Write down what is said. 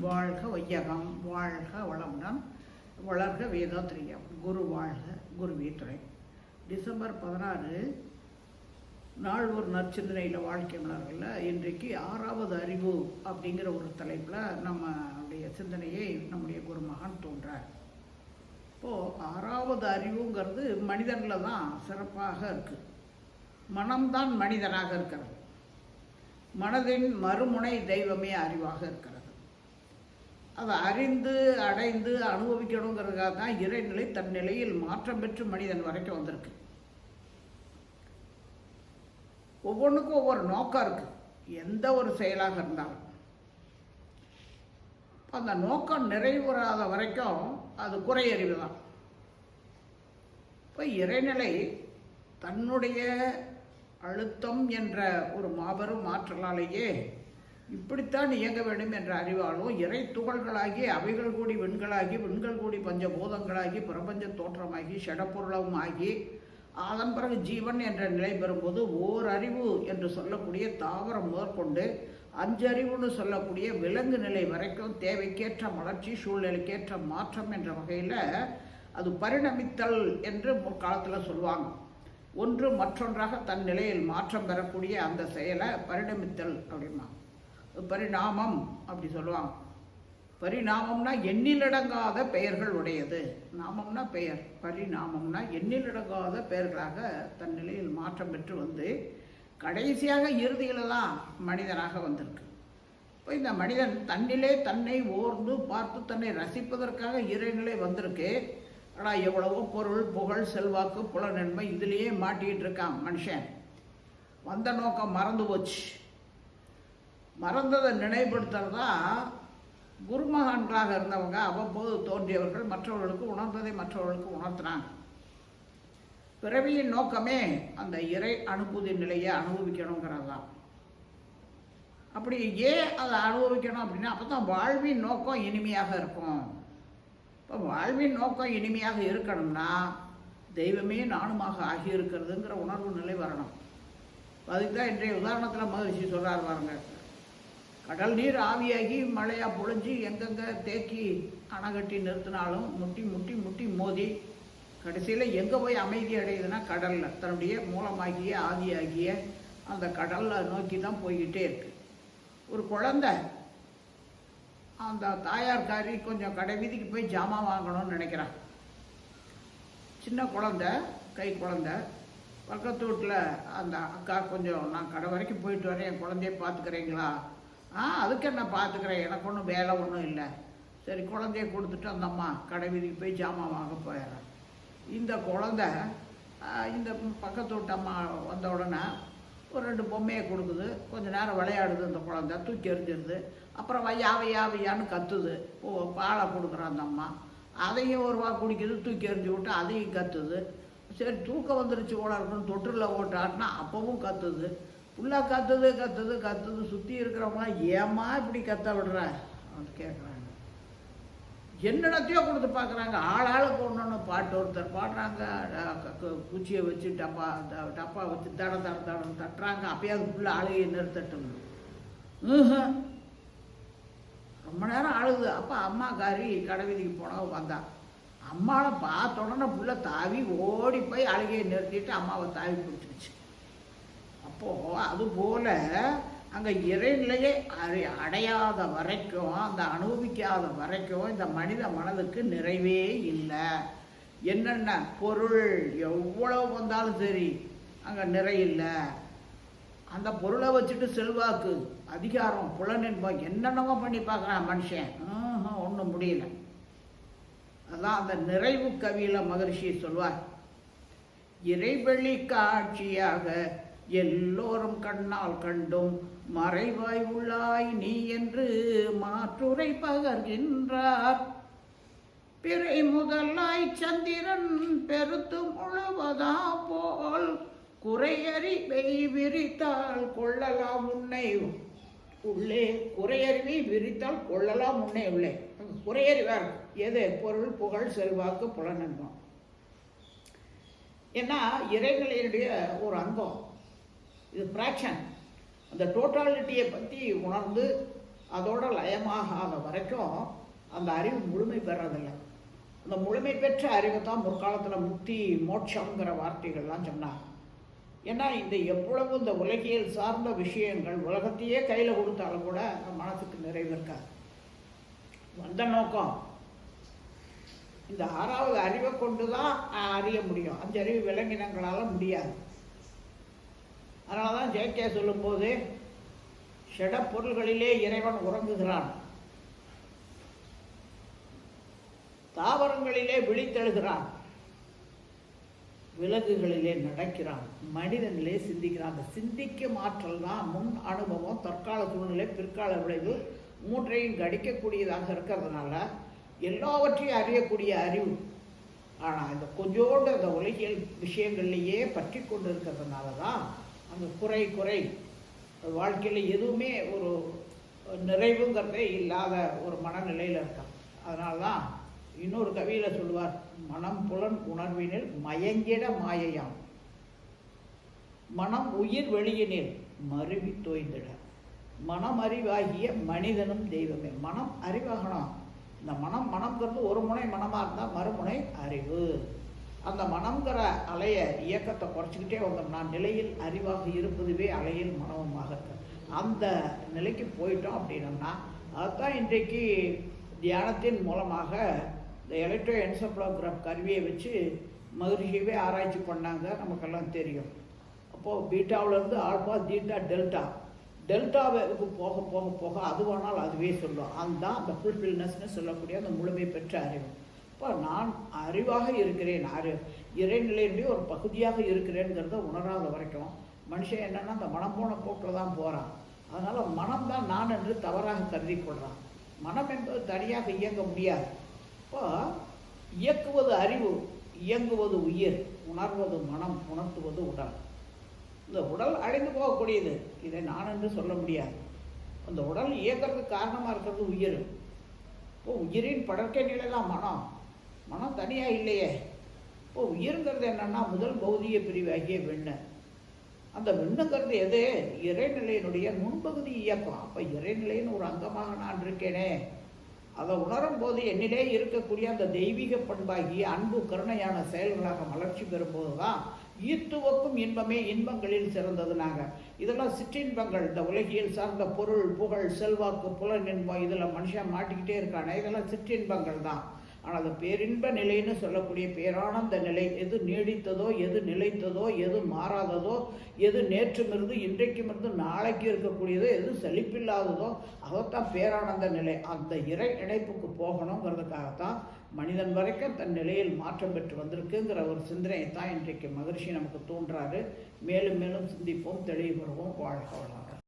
வாழ்க வையகம் வாழ்க வளமுடன் வளர்க வேதாத்திரியம். குரு வாழ்க குருவே துணை டிசம்பர் பதினாறு நாள் ஒரு நற்சிந்தனையில் வாழ்க்கை இன்றைக்கு ஆறாவது அறிவு அப்படிங்கிற ஒரு தலைப்பில் நம்முடைய சிந்தனையை நம்முடைய குருமகன் தோன்றார் இப்போது ஆறாவது அறிவுங்கிறது மனிதனில் தான் சிறப்பாக இருக்குது மனம்தான் மனிதனாக இருக்கிறது. மனதின் மறுமுனை தெய்வமே அறிவாக இருக்கிறது. அதை அறிந்து அடைந்து அனுபவிக்கணுங்கிறதுக்காக தான் இறைநிலை தன் நிலையில் மாற்றம் பெற்று மனிதன் வரைக்கும் வந்திருக்கு. ஒவ்வொன்றுக்கும் ஒவ்வொரு நோக்கம் இருக்கு. எந்த ஒரு செயலாக இருந்தாலும். அந்த நோக்கம் நிறைவுறாத வரைக்கும் அது குறையறிவு தான். இப்போ இறைநிலை தன்னுடைய அழுத்தம் என்ற ஒரு மாபெரும் மாற்றலாலேயே இப்படித்தான் இயங்க வேண்டும் என்ற அறிவாலும் இறை துகள்களாகி அவைகள் கூடி விண்களாகி விண்கள் கூடி பஞ்சபூதங்களாகி பிரபஞ்ச தோற்றமாகி ஷடப்பொருளவும் ஆகி அதன் பிறகு ஜீவன் என்ற நிலை பெறும்போது ஓர் அறிவு என்று சொல்லக்கூடிய தாவரம் முதற்கொண்டு அஞ்சறிவுன்னு சொல்லக்கூடிய விலங்கு நிலை வரைக்கும் தேவைக்கேற்ற வளர்ச்சி சூழ்நிலைக்கேற்ற மாற்றம் என்ற வகையில் அது பரிணமித்தல் என்று முற்காலத்தில் சொல்லுவாங்க. ஒன்று மற்றொன்றாக தன் நிலையில் மாற்றம் பெறக்கூடிய அந்த செயலை பரிணமித்தல் அப்படிமா பரிணாமம் அப்படி சொல்லுவாங்க. பரிணாமம்னா எண்ணிலடங்காத பெயர்கள் உடையது. நாமம்னா பெயர். பரிணாமம்னா எண்ணிலடங்காத பெயர்களாக தன் நிலையில் மாற்றம் பெற்று வந்து கடைசியாக இறுதியில் தான் மனிதனாக வந்திருக்கு. இப்போ இந்த மனிதன் தன்னிலே தன்னை ஓர்ந்து பார்த்து தன்னை ரசிப்பதற்காக இறைநிலை வந்திருக்கு. ஆனால் எவ்வளவோ பொருள் புகழ் செல்வாக்கு புலநன்மை இதுலேயே மாட்டிகிட்டு இருக்கான் மனுஷன். வந்த நோக்கம் மறந்து போச்சு. மறந்ததை நினைவுபடுத்துறதா குருமகான்களாக இருந்தவங்க அவ்வப்போது தோன்றியவர்கள் மற்றவர்களுக்கு உணர்ந்ததை மற்றவர்களுக்கு உணர்த்தினாங்க. பிறவியின் நோக்கமே அந்த இறை அனுபூதி நிலையை அனுபவிக்கணுங்கிறது தான் அப்படி ஏன் அதை அனுபவிக்கணும் அப்படின்னா அப்போ தான் வாழ்வின் நோக்கம் இனிமையாக இருக்கும். இப்போ வாழ்வின் நோக்கம் இனிமையாக இருக்கணும்னா தெய்வமே நானுமாக ஆகியிருக்கிறதுங்கிற உணர்வு நிலை வரணும். அதுக்கு தான் இன்றைய உதாரணத்தில் மகிழ்ச்சி சொல்கிறார் பாருங்கள் கடல் நீர் ஆவியாகி மழையாக பொழிஞ்சு எங்கெங்கே தேக்கி அணை கட்டி நிறுத்தினாலும் முட்டி முட்டி முட்டி மோதி கடைசியில் எங்கே போய் அமைதி அடையுதுன்னா கடலில். தன்னுடைய மூலமாகிய ஆதியாகிய அந்த கடலில் நோக்கி தான் போய்கிட்டே இருக்கு. ஒரு குழந்தை அந்த தாயார்காரி கொஞ்சம் கடை வீதிக்கு போய் ஜாமான் வாங்கணும்னு நினைக்கிறான். சின்ன குழந்தை கை குழந்தை பக்கத்து வீட்டில் அந்த அக்கா கொஞ்சம் நான் கடை வரைக்கும் போயிட்டு வரேன் என் குழந்தைய பார்த்துக்கிறீங்களா? ஆ அதுக்கு என்ன பார்த்துக்கிறேன்? எனக்கு ஒன்றும் வேலை ஒன்றும் இல்லை. சரி குழந்தைய கொடுத்துட்டு அந்த அம்மா கடை வீதிக்கு போய் ஜாமான் வாங்க போயிடுறேன் இந்த குழந்த இந்த பக்கத்து வீட்டு அம்மா வந்த உடனே ஒரு ரெண்டு பொம்மையை கொடுக்குது. கொஞ்ச நேரம் விளையாடுது அந்த குழந்த தூக்கி எறிஞ்சிருது. அப்புறம் வையா வையா வையான்னு கத்துது. ஓ பாலை கொடுக்குறான் அந்த அம்மா. அதையும் ஒரு வா குடிக்குது தூக்கி எறிஞ்சு விட்டு அதையும் கத்துது. சரி தூக்கம் வந்துருச்சு ஓட இருக்குன்னு தொட்டில் ஓட்டாட்டினா அப்பவும் கத்துது. உள்ளே கத்துது கத்துது கத்துது சுற்றி இருக்கிறவங்களாம் ஏமா இப்படி கத்த விடுற? அப்படின்னு கேட்குறாங்க என்னென்னத்தையோ கொடுத்து பார்க்குறாங்க. ஆள் ஆளுக்கு ஒன்று ஒன்று பாட்டு ஒருத்தர் பாடுறாங்க. குச்சியை வச்சு டப்பா டப்பா வச்சு தட தட தட தட்டுறாங்க. அப்பயாவது ஃபுல்லாக அழுகையை நிறுத்தட்டும் ரொம்ப நேரம் அழுகுது அப்போ அம்மா கடை வீதிக்கு போனவங்க வந்தா அம்மாவை பார்த்த உடனே புள்ள தாவி ஓடி போய் அழுகையை நிறுத்திட்டு அம்மாவை தாவி பிடிச்சிருச்சு. அப்போது அதுபோல் அங்கே இறைநிலையை அறி அடையாத வரைக்கும் அந்த அனுபவிக்காத வரைக்கும் இந்த மனித மனதுக்கு நிறைவே இல்லை. என்னென்ன பொருள் எவ்வளவு வந்தாலும் சரி அங்கே நிறை இல்லை. அந்த பொருளை வச்சுட்டு செல்வாக்கு அதிகாரம் புலனின்பம் என்னென்னவோ பண்ணி பார்க்குறான் மனுஷன். ஒன்றும் முடியல. அதான் அந்த நிறைவு கவியில் மகரிஷி சொல்வார் இறைவெளி காட்சியாக எல்லோரும் கண்ணால் கண்டும் மறைவாய் உள்ளாய் நீ என்று மாற்றுரை பகர்கின்றார். பிறை முதலாய் சந்திரன் பெருத்து முழுவதா போல் குறையறிவை விரித்தால் கொள்ளலாம் உன்னை உள்ளே. குறையறிவை விரித்தால் கொள்ளலாம் உன்னை உள்ளே. குறையறிவார் எது? பொருள் புகழ் செல்வாக்கு புலனன்பம் ஏன்னா இறைநிலையினுடைய ஒரு அங்கம். இது ஃப்ராக்ஷன் அந்த டோட்டாலிட்டியை பற்றி உணர்ந்து அதோட லயமாகாத வரைக்கும் அந்த அறிவு முழுமை பெறதில்லை. அந்த முழுமை பெற்ற அறிவை தான் முற்காலத்தில் முக்தி மோட்சங்கிற வார்த்தைகள்லாம் சொன்னார் ஏன்னா இந்த எவ்வளவு இந்த உலகியல் சார்ந்த விஷயங்கள் உலகத்தையே கையில் கொடுத்தாலும் கூட அந்த மனசுக்கு நிறைவு இருக்காது. வந்த நோக்கம். இந்த ஆறாவது அறிவை கொண்டு தான் அறிய முடியும். அந்த அறிவு விலங்கினங்களால் முடியாது. அதனால தான் ஜெயக்கே சொல்லும்போது ஷட பொருள்களிலே இறைவன் உறங்குகிறான். தாவரங்களிலே விழித்தெழுகிறான். விலங்குகளிலே நடக்கிறான். மனிதனிலே சிந்திக்கிறான். அந்த சிந்திக்கும் ஆற்றல் தான் முன் அனுபவம் தற்கால சூழ்நிலை பிற்கால விளைவு மூன்றையும் கடிக்கக்கூடியதாக இருக்கிறதுனால எல்லாவற்றையும் அறியக்கூடிய அறிவு. ஆனால் இந்த கொஞ்சோண்டு அந்த உலகியல் விஷயங்கள்லேயே பற்றி கொண்டு இருக்கிறதுனால தான் அந்த குறை குறை. வாழ்க்கையில் எதுவுமே ஒரு நிறைவுங்கிறதே இல்லாத ஒரு மனநிலையில் இருக்கான். அதனால தான் இன்னொரு கவியில் சொல்லுவார் மனம் புலன் உணர்வினில் மயங்கிட மாயையாம். மனம் உயிர் வெளியினில் மருவி தோய்ந்திட. மனம் அறிவாகிய மனிதனும் தெய்வமே. மனம் அறிவாகணும். இந்த மனம் மனம்ங்கிறது ஒரு முனை மனமாக இருந்தால் மறுமுனை அறிவு. அந்த மனம்ங்கிற அலைய இயக்கத்தை குறைச்சிக்கிட்டே வந்தோம்னா நிலையில் அறிவாக இருப்பதுவே அலையில் மனமுமாக இருக்கு அந்த நிலைக்கு போயிட்டோம் அப்படின்னா அதுதான் இன்றைக்கு தியானத்தின் மூலமாக இந்த எலக்ட்ரோ என்சப்ளோகிராஃப் கருவியை வச்சு மகிழ்ச்சியவே ஆராய்ச்சி பண்ணாங்க நமக்கெல்லாம் தெரியும். அப்போது பீட்டாவிலேருந்து ஆல்பா தீட்டா டெல்டா. டெல்டாவுக்கு போக போக போக அது வேணால் அதுவே சொல்லும். அதுதான் அந்த ஃபுல்ஃபில்னஸ்னு சொல்லக்கூடிய அந்த முழுமை பெற்ற அறிவு. இப்போ நான் அறிவாக இருக்கிறேன். அறி இறைநிலையினுடைய ஒரு பகுதியாக இருக்கிறேங்கிறத உணராத வரைக்கும் மனுஷன் என்னென்னா அந்த மனம் போன போக்கில் தான் போகிறான் அதனால் மனம் தான் நான் என்று தவறாக கருதி கொள்கிறான் மனம் என்பது தனியாக இயங்க முடியாது. இப்போ இயக்குவது அறிவு இயங்குவது உயிர் உணர்வது மனம் உணர்த்துவது உடல். இந்த உடல் அழிந்து போகக்கூடியது. இதை நான் என்று சொல்ல முடியாது. அந்த உடல் இயக்கிறதுக்கு காரணமாக இருக்கிறது உயிர். இப்போ உயிரின் படற்கை நிலை தான் மனம். மனம் தனியாக இல்லையே. இப்போ உயிர்ங்கிறது என்னன்னா முதல் பௌதிக பிரிவாகிய விண்ணு. அந்த விண்ணுங்கிறது எது? இறைநிலையினுடைய முன்பகுதி இயக்கம். அப்போ இறைநிலைன்னு ஒரு அங்கமாக நான் இருக்கேனே. அதை உணரும் போது என்னிலே இருக்கக்கூடிய அந்த தெய்வீக பண்பாகிய அன்பு கருணையான செயல்களாக மலர்ச்சி பெறும்போது தான் ஈத்துவக்கும் இன்பமே இன்பங்களில் சிறந்தது நாங்கள் இதெல்லாம் சிற்றின்பங்கள். இந்த உலகியல் சார்ந்த பொருள் புகழ் செல்வாக்கு புலன் இன்பம் இதில் மனுஷன் மாட்டிக்கிட்டே இருக்கானே. இதெல்லாம் சிற்றின்பங்கள் தான் ஆனால் அது பேரின்ப நிலைன்னு சொல்லக்கூடிய பேரானந்த நிலை எது நீடித்ததோ எது நிலைத்ததோ எது மாறாததோ எது நேற்றும் இருந்து இன்றைக்கும் இருந்து நாளைக்கு இருக்கக்கூடியதோ எது செழிப்பில்லாததோ அதைத்தான் பேரானந்த நிலை. அந்த இறை இணைப்புக்கு போகணுங்கிறதுக்காகத்தான் மனிதன் வரைக்கும் தன் நிலையில் மாற்றம் பெற்று வந்திருக்குங்கிற ஒரு சிந்தனையை தான் இன்றைக்கு மகிழ்ச்சி நமக்கு தோன்றாரு மேலும் மேலும் சிந்திப்போம் தெளிவு பெறுவோம் வாழ்க வளம்